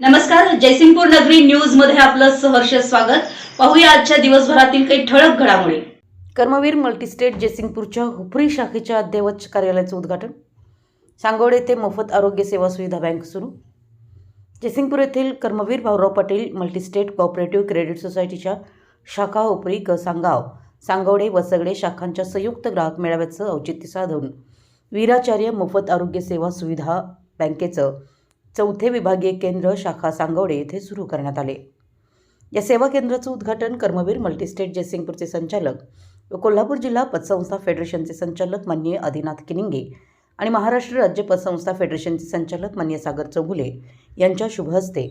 नमस्कार जयसिंगपूर नगरी न्यूजमध्ये आपलं सहर्ष स्वागत. पाहूया आजच्या दिवसभरातील काही ठळक घडामोडी. कर्मवीर मल्टीस्टेट जयसिंगपूरच्या हुपरी शाखेच्या अद्ययावत कार्यालयाचं उद्घाटन. सांगोड येथे मोफत आरोग्य सेवा सुविधा बँक सुरू. जयसिंगपूर येथील Karmaveer Bhaurao Patil multistate cooperative credit सोसायटीच्या शाखा हुपरी क सांगाव सांगवडे वसगडे शाखांच्या संयुक्त ग्राहक मेळाव्याचं औचित्य साधून. वीराचार्य मोफत आरोग्य सेवा सुविधा बँकेचं चौथे विभागीय केंद्र शाखा सांगवडे येथे सुरू करण्यात आले. या सेवा केंद्राचं उद्घाटन कर्मवीर मल्टीस्टेट जयसिंगपूरचे संचालक व कोल्हापूर जिल्हा पतसंस्था फेडरेशनचे संचालक माननीय आदिनाथ किनिंगे आणि महाराष्ट्र राज्य पतसंस्था फेडरेशनचे संचालक मान्य सागर चौगुले यांच्या शुभहस्ते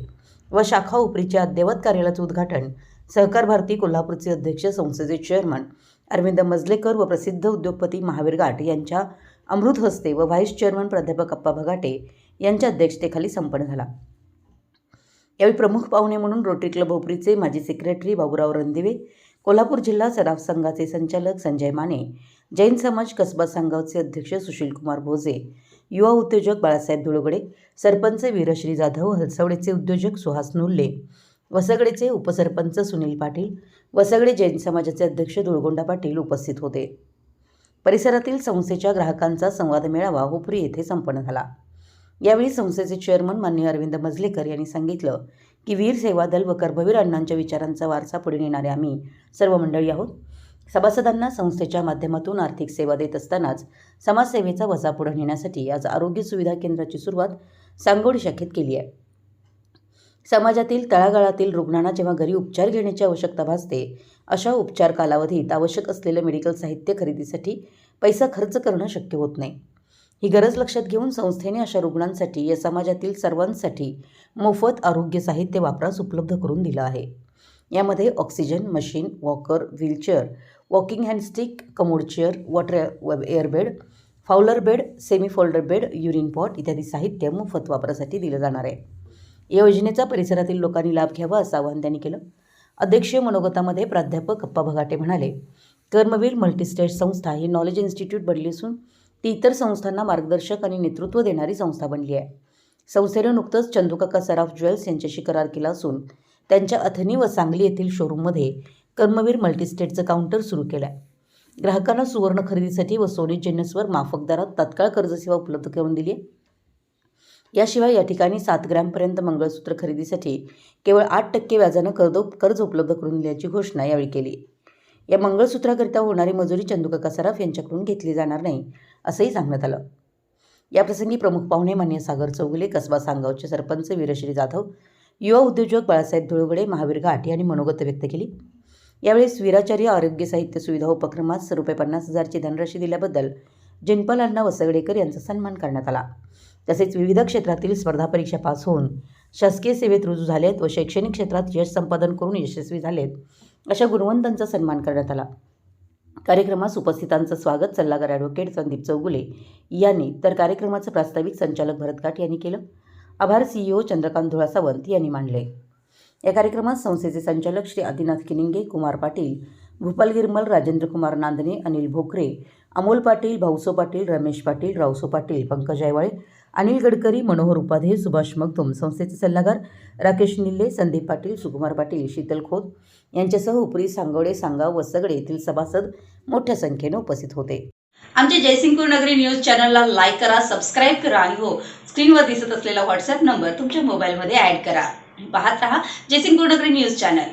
व शाखा उपरीच्या अद्ययावत कार्यालयाचं उद्घाटन सहकार भारती कोल्हापूरचे अध्यक्ष संस्थेचे चेअरमन अरविंद मजलेकर व प्रसिद्ध उद्योगपती महावीर घाट यांच्या अमृत हस्ते व व्हाईस चेअरमन प्राध्यापक अप्पा भगाटे यांच्या अध्यक्षतेखाली संपन्न झाला. यावेळी प्रमुख पाहुणे म्हणून रोटरी क्लब भोपरीचे माजी सेक्रेटरी बाबूराव रणदिवे कोल्हापूर जिल्हा सराफ संघाचे संचालक संजय माने जैन समाज कसबा संघाचे अध्यक्ष सुशीलकुमार भोजे युवा उद्योजक बाळासाहेब धुळगडे सरपंच वीरश्री जाधव हलसवडेचे उद्योजक सुहास नुल्ले वसगडेचे उपसरपंच सुनील पाटील वसगडे जैन समाजाचे अध्यक्ष धुळगोंडा पाटील उपस्थित होते. परिसरातील संस्थेच्या ग्राहकांचा संवाद मेळावा हुपरी येथे संपन्न झाला. यावेळी संस्थेचे चेअरमन मान्य अरविंद मजलेकर यांनी सांगितलं की वीर सेवा दल व कर्भवीर अण्णांच्या विचारांचा वारसा पुढे नेणारे आम्ही सर्व मंडळी आहोत. सभासदांना संस्थेच्या माध्यमातून आर्थिक सेवा देत असतानाच समाजसेवेचा वसा पुढे नेण्यासाठी आज आरोग्य सुविधा केंद्राची सुरुवात सांगोड शाखेत केली आहे. समाजातील तळागाळातील रुग्णांना जेव्हा घरी उपचार घेण्याची आवश्यकता भासते अशा उपचार कालावधीत आवश्यक असलेलं मेडिकल साहित्य खरेदीसाठी पैसा खर्च करणं शक्य होत नाही. ही गरज लक्षात घेऊन संस्थेने अशा रुग्णांसाठी या समाजातील सर्वांसाठी मोफत आरोग्य साहित्य वापरास उपलब्ध करून दिलं आहे. यामध्ये oxygen machine walker wheelchair walking hand stick commode chair water airbed Fowler bed semi folder bed urine pot इत्यादी साहित्य मोफत वापरासाठी दिलं जाणार आहे. या योजनेचा परिसरातील लोकांनी लाभ घ्यावा असं आवाहन त्यांनी केलं. अध्यक्षीय मनोगतामध्ये प्राध्यापक अप्पा भगाटे म्हणाले कर्मवीर मल्टीस्टेट संस्था ही नॉलेज इन्स्टिट्यूट बनली असून ती इतर संस्थांना मार्गदर्शक आणि नेतृत्व देणारी संस्था बनली आहे. संस्थेनं नुकतंच चंदुकाका सराफ ज्वेल्स यांच्याशी करार केला असून त्यांच्या अथनी व सांगली येथील शोरूममध्ये कर्मवीर मल्टीस्टेटचं काउंटर सुरू केलं आहे ग्राहकांना सुवर्ण खरेदीसाठी व सोने जिन्नसवर माफक दरात तात्काळ कर्जसेवा उपलब्ध करून दिली आहे. याशिवाय या ठिकाणी सात ग्रॅमपर्यंत मंगळसूत्र खरेदीसाठी केवळ आठ टक्के व्याजानं कर्ज कर्ज उपलब्ध करून दिल्याची घोषणा यावेळी केली या मंगळसूत्राकरिता होणारी मजुरी चंदुकाका सराफ यांच्याकडून घेतली जाणार नाही असंही सांगण्यात आलं. याप्रसंगी प्रमुख पाहुणे मान्य सागर चौगुले कसबा सांगावचे सरपंच वीरश्री जाधव युवा उद्योजक बाळासाहेब धुळगडे महावीर घाट यांनी मनोगत व्यक्त केली. यावेळी स्वीराचार्य आरोग्य साहित्य सुविधा उपक्रमास रुपये पन्नास हजारची धनराशी दिल्याबद्दल जिनपाल अण्णा वसगडेकर यांचा सन्मान करण्यात आला. तसेच विविध क्षेत्रातील स्पर्धा परीक्षा पास होऊन शासकीय सेवेत रुजू झालेत व शैक्षणिक क्षेत्रात यश संपादन करून यशस्वी झालेत अशा गुणवंतांचा सन्मान करण्यात आला. कार्यक्रमास उपस्थितांचं स्वागत सल्लागार ॲडव्होकेट संदीप चौगुले यांनी तर कार्यक्रमाचं प्रास्ताविक संचालक भरत काट यांनी केलं. आभार सीईओ चंद्रकांत धुळा सावंत यांनी मांडले या कार्यक्रमात संस्थेचे संचालक श्री आदिनाथ किनिंगे कुमार पाटील भूपाल गिरमल राजेंद्र कुमार नांदणे अनिल भोकरे अमोल पाटील भाऊसो पाटील रमेश पाटील रावसो पाटील पंकज आयवाळे अनिल गडकरी मनोहर उपाध्ये सुभाष मगदुम संस्थेचे सल्लागार राकेश निल्ले संदीप पाटील सुकुमार पाटील शीतल खोत यांच्यासह उपरी सांगवडे सांगाव व येथील सभासद मोठ्या संख्येने उपस्थित होते. आमच्या जयसिंगपूर नगरी न्यूज चॅनलला लाईक करा सबस्क्राईब करा आणि हो स्क्रीनवर दिसत असलेला व्हॉट्सअप नंबर तुमच्या मोबाईलमध्ये ॲड करा. पाहत रहा जयसिंगपूर नगरी न्यूज चॅनल.